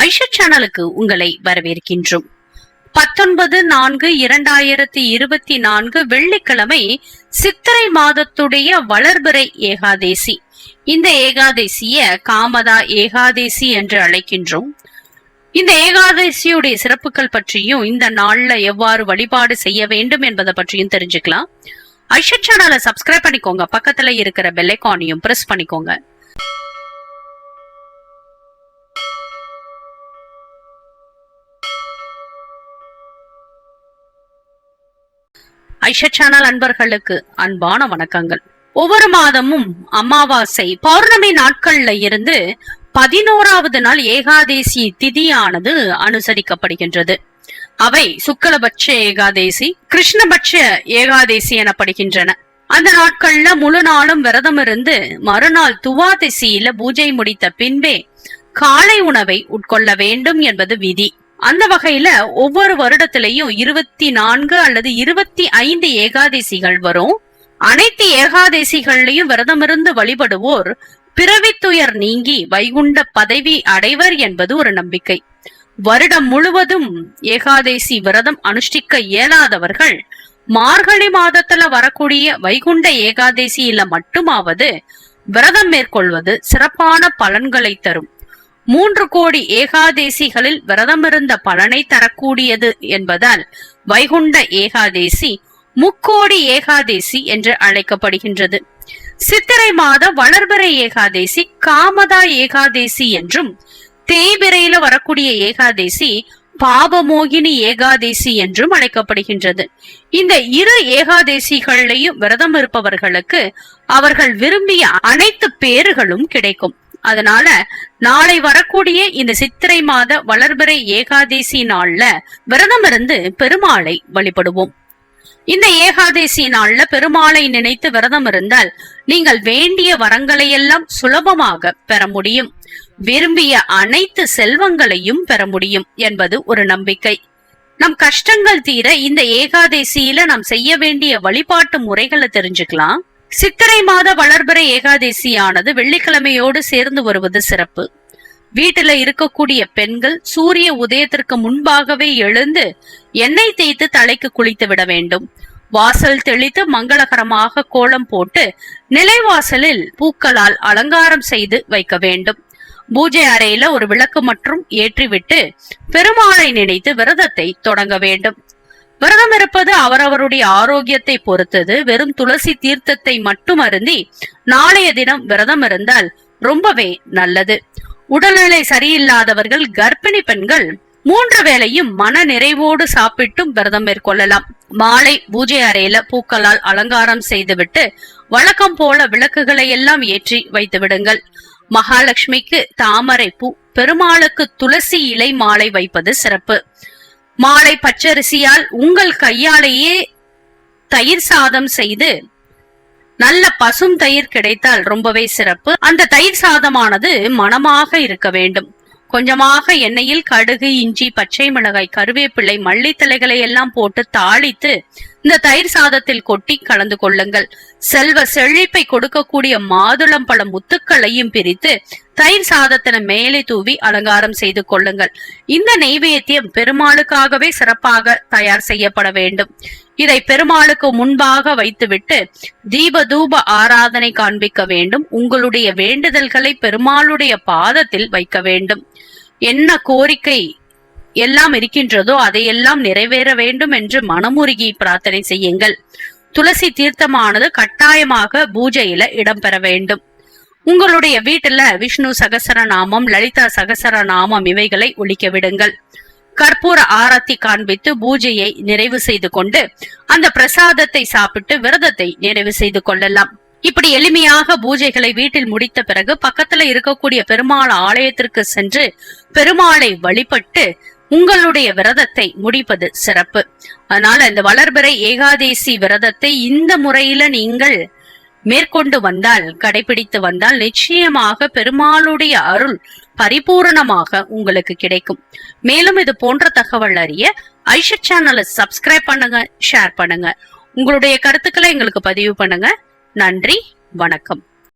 ஐஷா சேனலுக்கு உங்களை வரவேற்கின்றோம். பத்தொன்பது நான்கு இரண்டாயிரத்தி இருபத்தி நான்கு வெள்ளிக்கிழமை சித்திரை மாதத்துடைய வளர்பிறை ஏகாதேசி. இந்த ஏகாதேசிய காமதா ஏகாதேசி என்று அழைக்கின்றோம். இந்த ஏகாதசியுடைய சிறப்புகள் பற்றியும் இந்த நாள்ல எவ்வாறு வழிபாடு செய்ய வேண்டும் என்பதை பற்றியும் தெரிஞ்சுக்கலாம். ஐஷா சேனலை சப்ஸ்கிரைப் பண்ணிக்கோங்க. பக்கத்துல இருக்கிற பெல்லைக்கானையும் பிரஸ் பண்ணிக்கோங்க. ஐஷா சேனல் அன்பர்களுக்கு அன்பான வணக்கங்கள். ஒவ்வொரு மாதமும் அமாவாசை பௌர்ணமி நாட்கள்ல இருந்து பதினோராவது நாள் ஏகாதேசி திதியானது அனுசரிக்கப்படுகின்றது. அவை சுக்கலபட்ச ஏகாதேசி கிருஷ்ணபட்ச ஏகாதேசி எனப்படுகின்றன. அந்த நாட்கள்ல முழு நாளும் விரதம் இருந்து மறுநாள் துவாதசியில பூஜை முடித்த பின்பே காலை உணவை உட்கொள்ள வேண்டும் என்பது விதி. அந்த வகையில ஒவ்வொரு வருடத்திலையும் இருபத்தி நான்கு அல்லது இருபத்தி ஐந்து ஏகாதசிகள் வரும். அனைத்து ஏகாதசிகள்லையும் விரதமிருந்து வழிபடுவோர் பிறவித்துயர் நீங்கி வைகுண்ட பதவி அடைவர் என்பது ஒரு நம்பிக்கை. வருடம் முழுவதும் ஏகாதேசி விரதம் அனுஷ்டிக்க இயலாதவர்கள் மார்கழி மாதத்துல வரக்கூடிய வைகுண்ட ஏகாதேசியில மட்டுமாவது விரதம் மேற்கொள்வது சிறப்பான பலன்களை தரும். மூன்று கோடி ஏகாதேசிகளில் விரதமிருந்த பலனை தரக்கூடியது என்பதால் வைகுண்ட ஏகாதேசி முக்கோடி ஏகாதேசி என்று அழைக்கப்படுகின்றது. சித்திரை மாத வளர்பிறை ஏகாதேசி காமதா ஏகாதேசி என்றும் தேய்பிரையில வரக்கூடிய ஏகாதேசி பாபமோகினி ஏகாதேசி என்றும் அழைக்கப்படுகின்றது. இந்த இரு ஏகாதேசிகளையும் விரதம் இருப்பவர்களுக்கு அவர்கள் விரும்பிய அனைத்து பேறுகளும் கிடைக்கும். அதனால நாளை வரக்கூடிய இந்த சித்திரை மாத வளர்பிறை ஏகாதேசி நாள்ல விரதம் இருந்து பெருமாளை வழிபடுவோம். இந்த ஏகாதேசி நாள்ல பெருமாளை நினைத்து விரதம் இருந்தால் நீங்கள் வேண்டிய வரங்களை எல்லாம் சுலபமாக பெற முடியும். விரும்பிய அனைத்து செல்வங்களையும் பெற முடியும் என்பது ஒரு நம்பிக்கை. நம் கஷ்டங்கள் தீர இந்த ஏகாதேசியில நாம் செய்ய வேண்டிய வழிபாட்டு முறைகளை தெரிஞ்சுக்கலாம். சித்திரை மாத வளர்பிறை ஏகாதசியானது வெள்ளிக்கிழமையோடு சேர்ந்து வருவது சிறப்பு. வீட்டில இருக்கக்கூடிய பெண்கள் சூரிய உதயத்திற்கு முன்பாகவே எழுந்து எண்ணெய் தேய்த்து தலைக்கு குளித்து விட வேண்டும். வாசல் தெளித்து மங்களகரமாக கோலம் போட்டு நிலைவாசலில் பூக்களால் அலங்காரம் செய்து வைக்க வேண்டும். பூஜை அறையில ஒரு விளக்கு மற்றும் ஏற்றிவிட்டு பெருமாளை நினைத்து விரதத்தை தொடங்க வேண்டும். விரதம் இருப்பது அவரவருடைய ஆரோக்கியத்தை பொறுத்தது. வெறும் துளசி தீர்த்தத்தை மட்டும் அருந்தி நாளைய தினம் விரதம் இருந்தால் ரொம்பவே நல்லது. உடல்நிலை சரியில்லாதவர்கள் கர்ப்பிணி பெண்கள் மூன்று வேளையும் மன நிறைவோடு சாப்பிட்டும் விரதம் மேற்கொள்ளலாம். மாலை பூஜை அறையில பூக்களால் அலங்காரம் செய்துவிட்டு வழக்கம் போல விளக்குகளை எல்லாம் ஏற்றி வைத்து விடுங்கள் மகாலட்சுமிக்கு தாமரை பூ பெருமாளுக்கு துளசி இலை மாலை வைப்பது சிறப்பு. மாலை பச்சரிசியால் உங்கள் கையாலேயே தயிர் சாதம் செய்து நல்ல பசும் தயிர் கிடைத்தால் ரொம்பவே சிறப்பு. அந்த தயிர் சாதமானது மனமாக இருக்க வேண்டும். கொஞ்சமாக எண்ணெயில் கடுகு இஞ்சி பச்சை மிளகாய் கருவேப்பிள்ளை மல்லித்தலைகளை எல்லாம் போட்டு தாளித்து இந்த தயிர் சாதத்தில் கொட்டி கலந்து கொள்ளுங்கள். செல்வ செழிப்பை கொடுக்கக்கூடிய மாதுளம் பழ முத்துக்களையும் பிரித்து தயிர் சாதத்தின மேலே தூவி அலங்காரம் செய்து கொள்ளுங்கள். இந்த நெய்வேத்தியம் பெருமாளுக்காகவே சிறப்பாக தயார் செய்யப்பட வேண்டும். இதை பெருமாளுக்கு முன்பாக வைத்துவிட்டு தீப தூப ஆராதனை காண்பிக்க வேண்டும். உங்களுடைய வேண்டுதல்களை பெருமாளுடைய பாதத்தில் வைக்க வேண்டும். என்ன கோரிக்கை எல்லாம் இருக்கின்றதோ அதையெல்லாம் நிறைவேற வேண்டும் என்று மனமுருகி பிரார்த்தனை செய்யுங்கள். துளசி தீர்த்தமானது கட்டாயமாக பூஜையில இடம்பெற வேண்டும். உங்களுடைய வீட்டுல விஷ்ணு சகசரநாமம் லலிதா சகசரநாமம் இவைகளை ஒழிக்க விடுங்கள். கற்பூர ஆரத்தி காண்பித்து பூஜையை நிறைவு செய்து கொண்டு அந்த பிரசாதத்தை சாப்பிட்டு விரதத்தை நிறைவு செய்து கொள்ளலாம். இப்படி எளிமையாக பூஜைகளை வீட்டில் முடித்த பிறகு பக்கத்துல இருக்கக்கூடிய பெருமாள் ஆலயத்திற்கு சென்று பெருமாளை வழிபட்டு உங்களுடைய விரதத்தை முடிப்பது சிறப்பு. அதனால இந்த வளர்பிறை ஏகாதேசி விரதத்தை இந்த முறையில நீங்கள் மேற்கொண்டு வந்தால் கடைபிடித்து வந்தால் நிச்சயமாக பெருமாளுடைய அருள் பரிபூரணமாக உங்களுக்கு கிடைக்கும். மேலும் இது போன்ற தகவல் அறிய ஐஷா சேனலை சப்ஸ்கிரைப் பண்ணுங்க ஷேர் பண்ணுங்க. உங்களுடைய கருத்துக்களை எங்களுக்கு பதிவு பண்ணுங்க. நன்றி வணக்கம்.